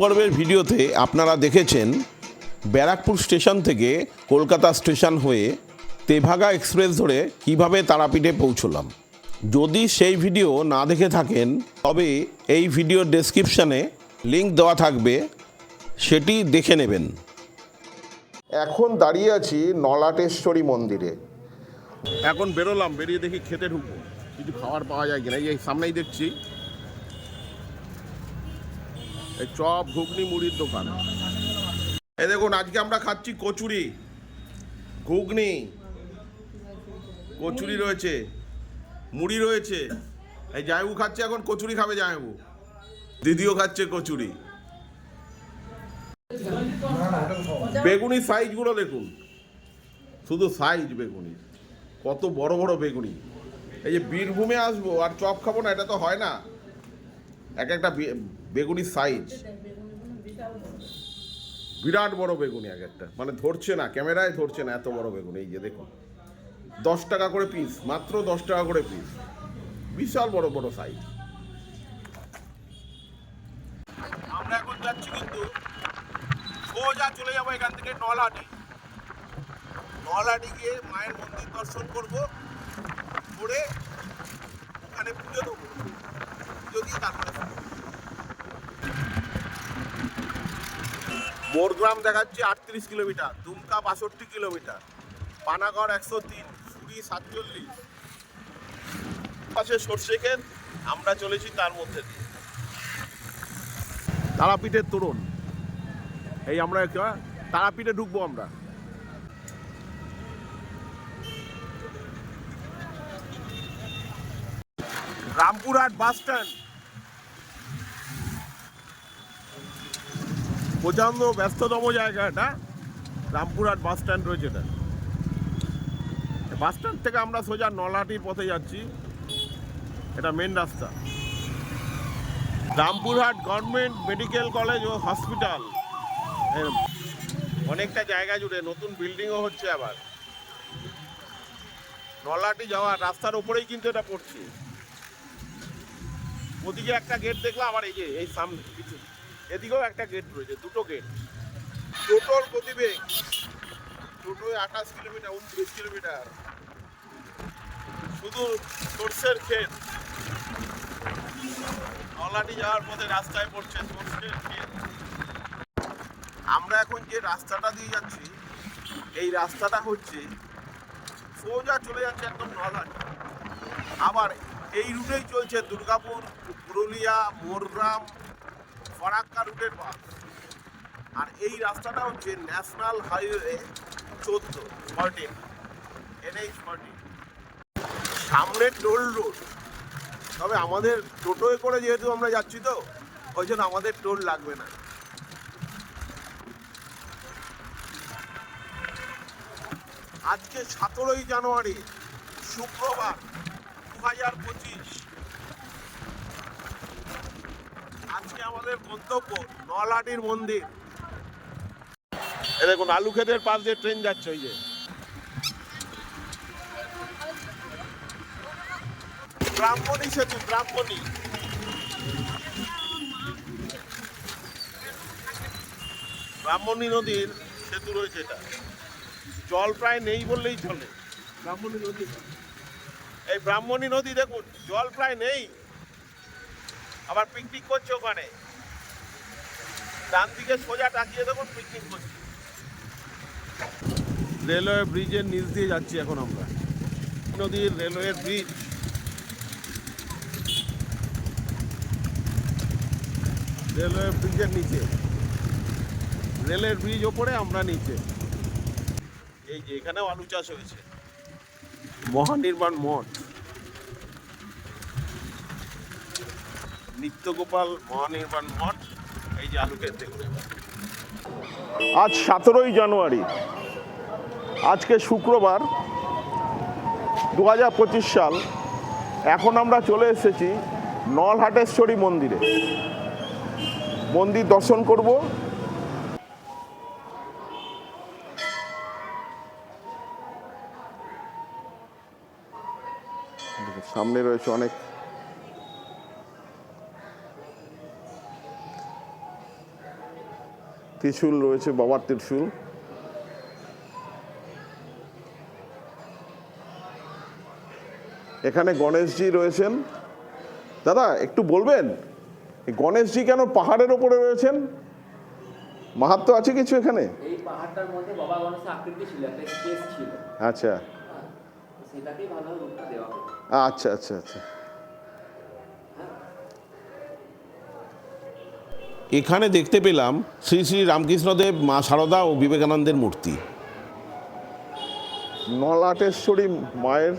পর্বের ভিডিওতে আপনারা দেখেছেন ব্যারাকপুর স্টেশন থেকে কলকাতা স্টেশন হয়ে তেভাগা এক্সপ্রেস ধরে কীভাবে তারাপীঠে পৌঁছলাম। যদি সেই ভিডিও না দেখে থাকেন তবে এই ভিডিও ডেসক্রিপশানে লিংক দেওয়া থাকবে সেটি দেখে নেবেন। এখন দাঁড়িয়ে আছি নলাটেশ্বরী মন্দিরে। এখন বেরোলাম বেরিয়ে দেখি খেতে ঢুকবো। কিছু খাবার পাওয়া যায় কিনা এই সামনেই দেখছি। এই চপ, ঘুগনি, মুড়ির দোকান। এই দেখুন, আজকে আমরা খাচ্ছি কচুরি। ঘুগনি। কচুরি রয়েছে। মুড়ি রয়েছে। এই জায়বু খাচ্ছে এখন, কচুরি খাবে জায়বু দিদিও খাচ্ছে কচুরি। বেগুনি সাইজগুলো দেখুন। শুধু সাইজ বেগুনি। কত বড় বড় বেগুনি। এই যে বীরভূমে আসব আর চপ খাব না, এটা তো হয় না। এক একটা বেগুনি সাইজ বিরাট বড় বেগুনি এক একটা। মানে ধরছে না, ক্যামেরায় ধরছে না এত বড় বেগুনি, এই যে দেখুন। দশ টাকা করে পিস মাত্র দশ টাকা করে পিস বিশাল বড় বড় সাইজ আমরা এখন যাচ্ছি কিন্তু সোজা চলে যাব এখান থেকে নলহাটি। নলহাটি গিয়ে মায়ের মন্দির দর্শন করব। করে ওখানে পুজো দেবো পুজো দিয়ে তারপরে মোরগ্রাম দেখাচ্ছে আটত্রিশ কিলোমিটার, দুমকা বাষট্টি কিলোমিটার, পানাগড় একশো তিন সুরি সাতচল্লিশ। পাশে সর্ষে ক্ষেত আমরা চলেছি তার মধ্যে দিয়ে। তারাপীঠের তোরণ। এই আমরা তারাপীঠে ঢুকবো আমরা। Rampurhat bus stand. প্রচণ্ড ব্যস্ততম জায়গা এটা। রামপুরহাট বাস স্ট্যান্ড রয়েছে এটা। বাস স্ট্যান্ড থেকে আমরা সোজা নলহাটির পথে যাচ্ছি। এটা মেন রাস্তা। রামপুরহাট গভর্নমেন্ট মেডিকেল কলেজ ও হসপিটাল। অনেকটা জায়গা জুড়ে নতুন বিল্ডিংও হচ্ছে আবার। নলাটি যাওয়ার রাস্তার ওপরেই কিন্তু এটা পড়ছে। ওদিকে একটা গেট দেখলাম, আবার এই যে, এই সামনে কিছু এদিকেও একটা গেট রয়েছে, দুটো গেট টোটোর গতিবেগ টোটোয় আঠাশ কিলোমিটার, উনত্রিশ কিলোমিটার। শুধু সর্ষের ক্ষেত। নলাটি যাওয়ার পথে রাস্তায় পড়ছে সর্ষের ক্ষেত। আমরা এখন যে রাস্তাটা দিয়ে যাচ্ছি, এই রাস্তাটা হচ্ছে সোজা চলে যাচ্ছে একদম নলাটি আবার এই রুটেই চলছে দুর্গাপুর, পুরুলিয়া, মোরগ্রাম ফরাক্কা রুটের বাস আর এই রাস্তাটা হচ্ছে ন্যাশনাল হাইওয়ে চোদ্দ ফর্টিন এনএইচ ফর্টিন সামনে টোল রোড। তবে আমাদের টোটোয় করে যেহেতু আমরা যাচ্ছি তো, ওই জন্য আমাদের টোল লাগবে না। আজকে সতেরোই জানুয়ারি, শুক্রবার দু হাজার পঁচিশ। আজকে আমাদের গন্তব্য, নলাটির মন্দির। এ দেখুন, আলু ক্ষেতের পাশ দিয়ে ট্রেন যাচ্ছে ওই যে। ব্রাহ্মণী সেতু, ব্রাহ্মণী। ব্রাহ্মণী নদীর সেতু রয়েছে এটা। জল প্রায় নেই বললেই চলে। ব্রাহ্মণী নদী। এই ব্রাহ্মণী নদী দেখুন, জল প্রায় নেই। আবার পিকনিক করছে ওখানে। ডান দিকে সোজা তাকিয়ে দেখুন পিকনিক করছে। রেলওয়ে ব্রিজের নিচ দিয়ে যাচ্ছি এখন আমরা। নদীর রেলওয়ে ব্রিজ। রেলওয়ে ব্রিজের নিচে। রেলের ব্রিজ ওপরে আমরা নিচে। এই যে এখানেও আলু চাষ হয়েছে। মহানির্মাণ মঠ। নিত্যগোপাল মহানির্বাণ মঠ, এই যে আলু আজ সতেরোই জানুয়ারি, আজকে শুক্রবার দু হাজার পঁচিশ সাল, এখন আমরা চলে এসেছি নলহাটেশ্বরী মন্দিরে। মন্দির দর্শন করব। সামনে রয়েছে অনেক ত্রিশূল রয়েছে বাবার ত্রিশূল। এখানে গণেশজি রয়েছেন। দাদা একটু বলবেন গণেশজি কেন পাহাড়ের ওপরে রয়েছেন? মাহাত্ম আছে কিছু এখানে? এই পাহাড়টার মধ্যে বাবা গণেশের আকৃতি ছিল একটা স্পেস ছিল। আচ্ছা। হ্যাঁ, সেটাকেই ভালোভাবে রূপটা দেওয়া আচ্ছা আচ্ছা আচ্ছা। এখানে দেখতে পেলাম শ্রী শ্রী রামকৃষ্ণদেব মা সারদা ও বিবেকানন্দের মূর্তি। নলাটেশ্বরী মায়ের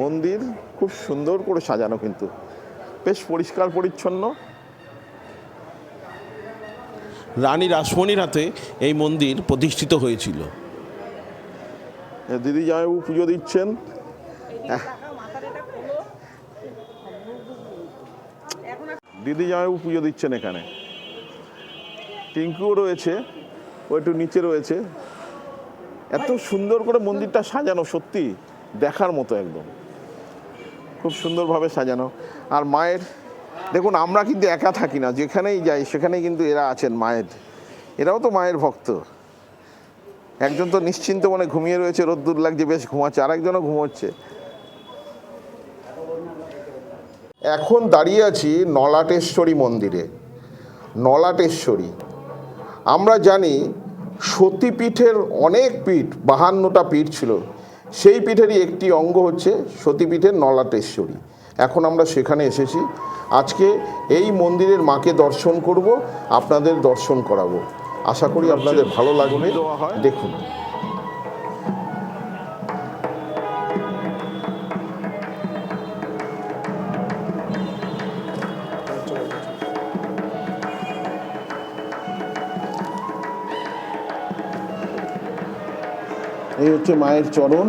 মন্দির খুব সুন্দর করে সাজানো কিন্তু। বেশ পরিষ্কার পরিচ্ছন্ন। রানী রাসমণির হাতে এই মন্দির প্রতিষ্ঠিত হয়েছিল। দিদি জামাইবাবু পুজো দিচ্ছেন। দিদি জামাইবাবু পুজো দিচ্ছেন এখানে। টিঙ্কুও রয়েছে, ও একটু নিচে রয়েছে। এত সুন্দর করে মন্দিরটা সাজানো, সত্যি, দেখার মতো একদম। খুব সুন্দরভাবে সাজানো। আর মায়ের, দেখুন, আমরা কিন্তু একা থাকি না, যেখানেই যাই, সেখানেই কিন্তু এরা আছেন মায়ের। এরাও তো মায়ের ভক্ত। একজন তো নিশ্চিন্ত মনে ঘুমিয়ে রয়েছে, রোদ্দুর লাগছে, বেশ ঘুমাচ্ছে, আরেকজনও ঘুমোচ্ছে। এখন দাঁড়িয়ে আছি নলাটেশ্বরী মন্দিরে। নলাটেশ্বরী। আমরা জানি সতীপীঠের অনেক পীঠ বাহান্নটা পীঠ ছিল। সেই পীঠেরই একটি অঙ্গ হচ্ছে সতীপীঠের নলাটেশ্বরী। এখন আমরা সেখানে এসেছি। আজকে এই মন্দিরের মাকে দর্শন করব আপনাদের দর্শন করাবো। আশা করি আপনাদের ভালো লাগবে। দেখুন। এই হচ্ছে মায়ের চরণ।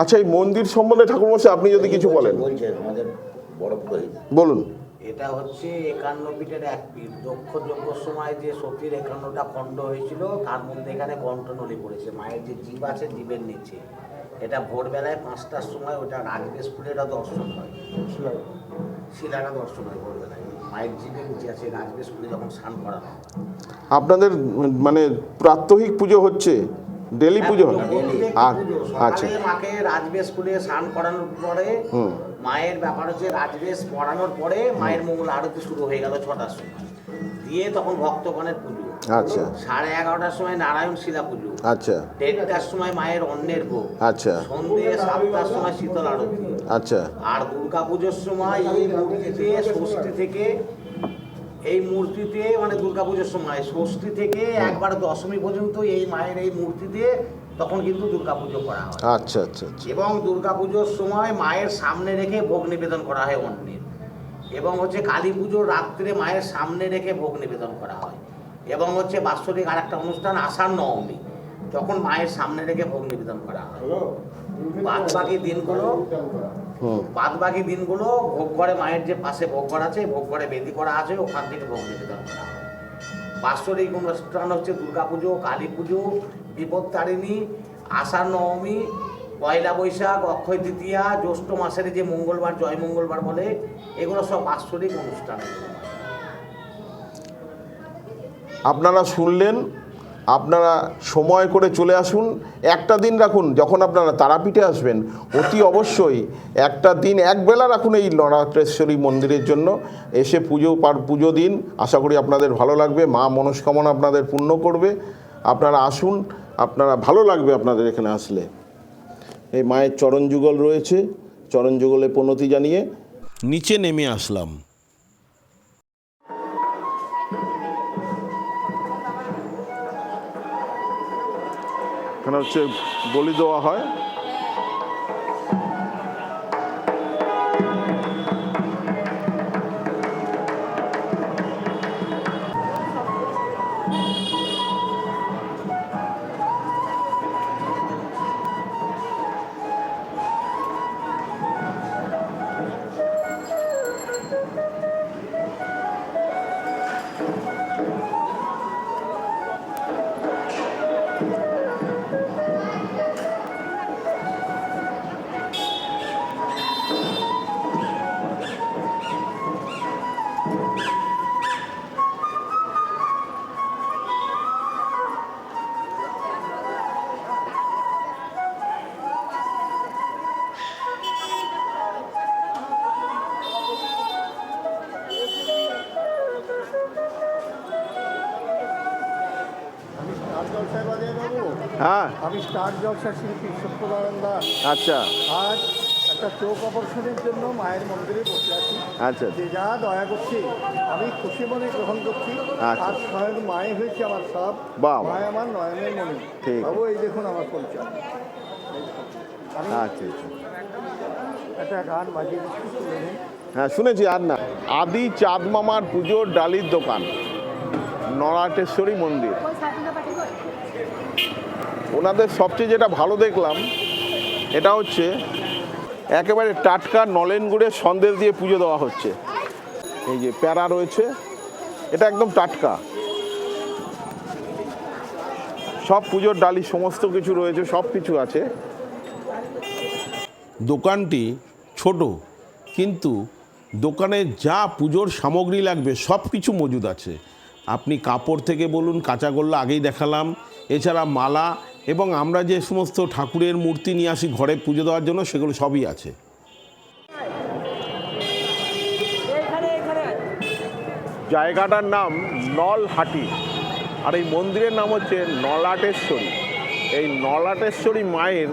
আচ্ছা এই মন্দির সম্বন্ধে ঠাকুরমশাই আপনি যদি কিছু বলেন। বলুন। এটা হচ্ছে একান্ন পিঠের এক পিঠ। দক্ষ যজ্ঞ সময় যে সতীর একান্নটা খণ্ড হয়েছিল তার মধ্যে এখানে কণ্ঠনলী পড়েছে। মায়ের যে জীব আছে জীবের নিচে। এটা ভোরবেলায় পাঁচটার সময় ওটা রাজবেশ ফুলে এটা দর্শন হয়। শিলাটা দর্শন ভোরবেলায় মায়ের জীবের নিচে আছে রাজবেশ ফুলে যখন স্নান করানো আপনাদের মানে প্রাত্যহিক পুজো হচ্ছে? ডেলি পুজো? হয়? আর আচ্ছা। মাকে রাজবেশ খুলে স্নান করানোর পরে মায়ের ব্যাপার হচ্ছে রাজবেশ পড়ানোর পরে মায়ের মঙ্গল আরতি শুরু হয়ে গেল ছটার সময়। দিয়ে তখন ভক্তগণের পুজো। আচ্ছা। সাড়ে এগারোটার সময় নারায়ণ শিলা পুজো আচ্ছা। দেড়টার সময় মায়ের অন্নের ভোগ। আচ্ছা। সন্ধে সাতটার সময় শীতল আরতি। আচ্ছা। আর দুর্গা পুজোর সময় এই মূর্তিতে ষষ্ঠী থেকে এই মূর্তিতে মানে দুর্গা পুজোর সময় ষষ্ঠী থেকে একবার দশমী পর্যন্ত এই মায়ের এই মূর্তিতে তখন কিন্তু দুর্গা পুজো করা হয়। আচ্ছা আচ্ছা আচ্ছা। এবং দুর্গা পুজোর সময় মায়ের সামনে রেখে ভোগ নিবেদন করা হয় অন্যের। এবং হচ্ছে কালী পুজোর রাত্রে মায়ের সামনে রেখে ভোগ নিবেদন করা হয়। এবং হচ্ছে বাৎসরিক আর একটা অনুষ্ঠান আষাঢ় নবমী। তখন মায়ের সামনে রেখে ভোগ নিবেদন করা হয়। বাদ বাকি দিনগুলো বাদ বাকি দিনগুলো ভোগ ঘরে মায়ের যে পাশে ভোগ ঘর আছে ভোগ ঘরে বেদি করা আছে ওখান থেকে ভোগ নিবেদন করা হয়। বাৎসরিক অনুষ্ঠান হচ্ছে দুর্গা পুজো কালী পুজো বিপত্তারিণী আষাঢ় নবমী পয়লা বৈশাখ অক্ষয় তৃতীয়া জ্যৈষ্ঠ মাসের যে মঙ্গলবার জয় মঙ্গলবার বলে এগুলো সব বাৎসরিক অনুষ্ঠান আপনারা শুনলেন, আপনারা সময় করে চলে আসুন। একটা দিন রাখুন, যখন আপনারা তারাপীঠে আসবেন, অতি অবশ্যই একটা দিন একবেলা রাখুন এই নরাটেশ্বরী মন্দিরের জন্য। এসে পুজো পার, পুজো দিন। আশা করি আপনাদের ভালো লাগবে, মা মনস্কামনা আপনাদের পূর্ণ করবে। আপনারা আসুন, আপনারা ভালো লাগবে আপনাদের এখানে আসলে। এই মায়ের চরণ যুগল রয়েছে, চরণ প্রণতি জানিয়ে নিচে নেমে আসলাম। এখানে হচ্ছে বলি দেওয়া হয়। আমি স্টার জলসা শিল্পী সত্যনারায়ণ দাস। আচ্ছা। আজ একটা চোখ অপারেশনের জন্য মায়ের মন্দিরে বসে আছি। আচ্ছা। যে যা দয়া করছে আমি খুশি মনে গ্রহণ করছি। আচ্ছা। আর স্বয়ং মায়ে হয়েছে আমার সব। মায় আমার নয়নের মনে ঠিক। বাবু এই দেখুন আমার পরিচয়। আচ্ছা আচ্ছা। একটা গান বাজিয়ে হ্যাঁ শুনেছি আর না। আদি চাঁদ মামার পুজোর ডালির দোকান নরাটেশ্বরী মন্দির। ওনাদের সবচেয়ে যেটা ভালো দেখলাম, এটা হচ্ছে একেবারে টাটকা নলেন গুড়ের সন্দেশ দিয়ে পুজো দেওয়া হচ্ছে। এই যে প্যারা রয়েছে, এটা একদম টাটকা। সব পুজোর ডালি, সমস্ত কিছু রয়েছে, সব কিছু আছে। দোকানটি ছোট, কিন্তু দোকানে যা পুজোর সামগ্রী লাগবে, সব কিছু মজুদ আছে। আপনি কাপড় থেকে বলুন কাঁচাগোল্লা আগেই দেখালাম। এছাড়া মালা এবং আমরা যে সমস্ত ঠাকুরের মূর্তি নিয়ে আসি ঘরে পুজো দেওয়ার জন্য সেগুলো সবই আছে। জায়গাটার নাম নলহাটি। আর এই মন্দিরের নাম হচ্ছে নলাটেশ্বরী। এই নলাটেশ্বরী মায়ের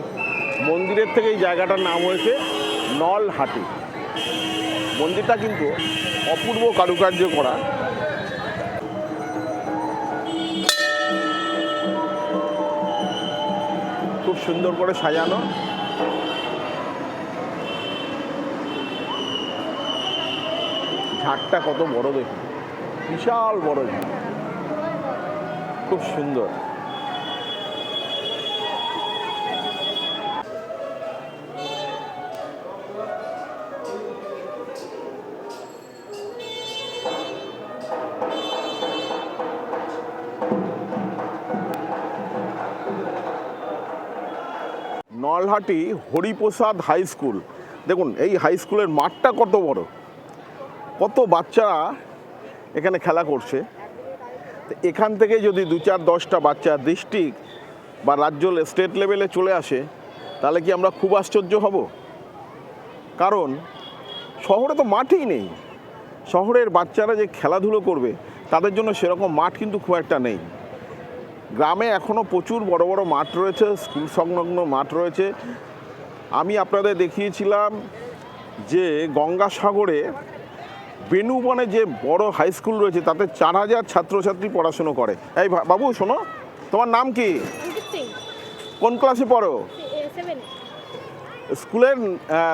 মন্দিরের থেকে এই জায়গাটার নাম হয়েছে নলহাটি। মন্দিরটা কিন্তু অপূর্ব কারুকার্য করা। সুন্দর করে সাজানো। ঝাড়টা কত বড় দেখুন। বিশাল বড় ঝাড়। খুব সুন্দর। Nalhati Hariprasad high school. দেখুন, এই হাই স্কুলের মাঠটা কত বড়? কত বাচ্চারা এখানে খেলা করছে। এখান থেকে যদি দু চার দশটা বাচ্চা ডিস্ট্রিক্ট বা রাজ্য স্টেট লেভেলে চলে আসে, তাহলে কি আমরা খুব আশ্চর্য হব? কারণ শহরে তো মাঠই নেই। শহরের বাচ্চারা যে খেলাধুলো করবে, তাদের জন্য সেরকম মাঠ কিন্তু খুব একটা নেই। গ্রামে এখনও প্রচুর বড় বড় মাঠ রয়েছে স্কুল সংলগ্ন মাঠ রয়েছে। আমি আপনাদের দেখিয়েছিলাম যে গঙ্গাসাগরে বেনুবনে যে বড় হাই স্কুল রয়েছে তাতে চার হাজার ছাত্রছাত্রী পড়াশুনো করে। এই বাবু শোনো তোমার নাম কি? কোন ক্লাসে পড়ো? স্কুলের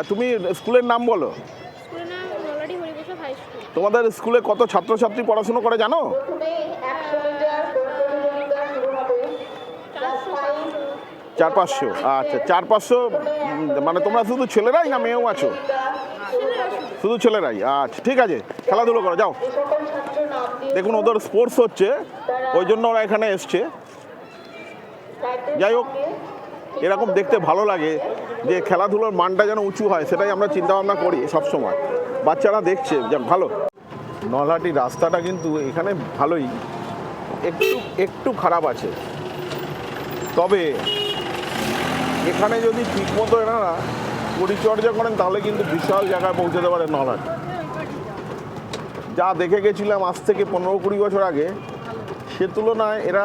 তুমি স্কুলের নাম বলো। তোমাদের স্কুলে কত ছাত্রছাত্রী পড়াশুনো করে জানো? চার পাঁচশো আচ্ছা চার পাঁচশো মানে তোমরা শুধু ছেলেরাই না মেয়েও আছো? শুধু ছেলেরাই? আচ্ছা ঠিক আছে, খেলাধুলো করো, যাও। দেখুন, ওদের স্পোর্টস হচ্ছে, ওই জন্য ওরা এখানে এসছে। যাই হোক, এরকম দেখতে ভালো লাগে যে খেলাধুলোর মানটা যেন উঁচু হয়, সেটাই আমরা চিন্তা ভাবনা করি সবসময়। বাচ্চারা দেখছে যে ভালো। নলহাটি রাস্তাটা কিন্তু এখানে ভালোই, একটু একটু খারাপ আছে। তবে এখানে যদি ঠিকমতো এনারা পরিচর্যা করেন, তাহলে কিন্তু বিশাল জায়গায় পৌঁছাতে পারে নলহাটি। যা দেখে গেছিলাম আজ থেকে পনেরো কুড়ি বছর আগে, সে তুলনায় এরা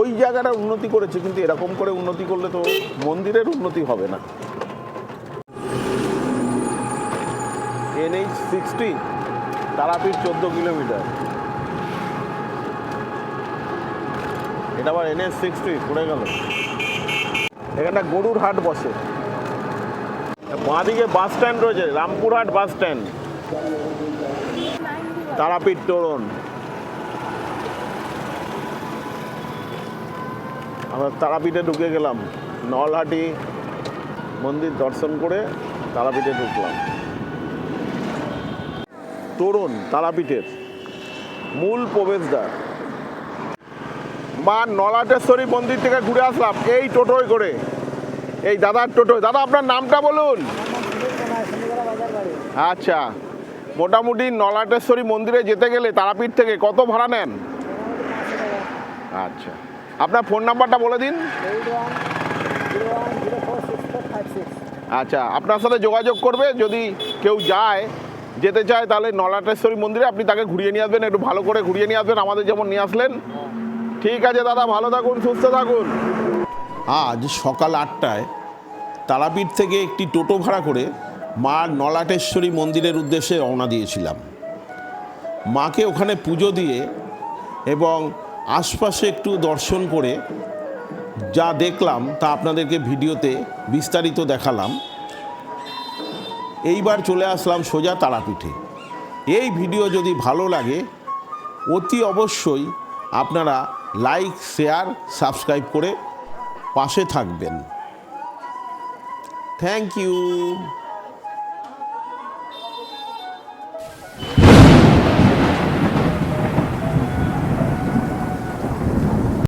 ওই জায়গাটা উন্নতি করেছে, কিন্তু এরকম করে উন্নতি করলে তো মন্দিরের উন্নতি হবে না। এনএইচ সিক্সটি, তারাপীঠ চোদ্দ কিলোমিটার। এটা আবার এনএইচ সিক্সটি, পড়ে গেল। এখানটা গরুর হাট বসে। বাঁদিকে বাস স্ট্যান্ড রয়েছে, রামপুরহাট বাস স্ট্যান্ড। তারাপীঠ তোরণ। আমরা তারাপীঠে ঢুকে গেলাম, নলহাটি মন্দির দর্শন করে তারাপীঠে ঢুকলাম। তোরণ, তারাপীঠের মূল প্রবেশদ্বার। মা নলাটেশ্বরী মন্দির থেকে ঘুরে আসলাম, এই টোটোয় করে। এই দাদার টোটোয় দাদা, আপনার নামটা বলুন। আচ্ছা মোটামুটি নলাটেশ্বরী মন্দিরে যেতে গেলে তারাপীঠ থেকে কত ভাড়া নেন? আচ্ছা আপনার ফোন নাম্বারটা বলে দিন। আচ্ছা আপনার সাথে যোগাযোগ করবে, যদি কেউ যায়, যেতে চায়, তাহলে নলাটেশ্বরী মন্দিরে আপনি তাকে ঘুরিয়ে নিয়ে আসবেন, একটু ভালো করে ঘুরিয়ে নিয়ে আসবেন, আমাদের যেমন নিয়ে আসলেন। ঠিক আছে দাদা, ভালো থাকুন, সুস্থ থাকুন। আজ সকাল আটটায় তারাপীঠ থেকে একটি টোটো ভাড়া করে মা নলাটেশ্বরী মন্দিরের উদ্দেশ্যে রওনা দিয়েছিলাম। মাকে ওখানে পুজো দিয়ে এবং আশপাশে একটু দর্শন করে যা দেখলাম তা আপনাদেরকে ভিডিওতে বিস্তারিত দেখালাম। এইবার চলে আসলাম সোজা তারাপীঠে। এই ভিডিও যদি ভালো লাগে, অতি অবশ্যই আপনারা লাইক শেয়ার সাবস্ক্রাইব করে পাশে থাকবেন। Thank you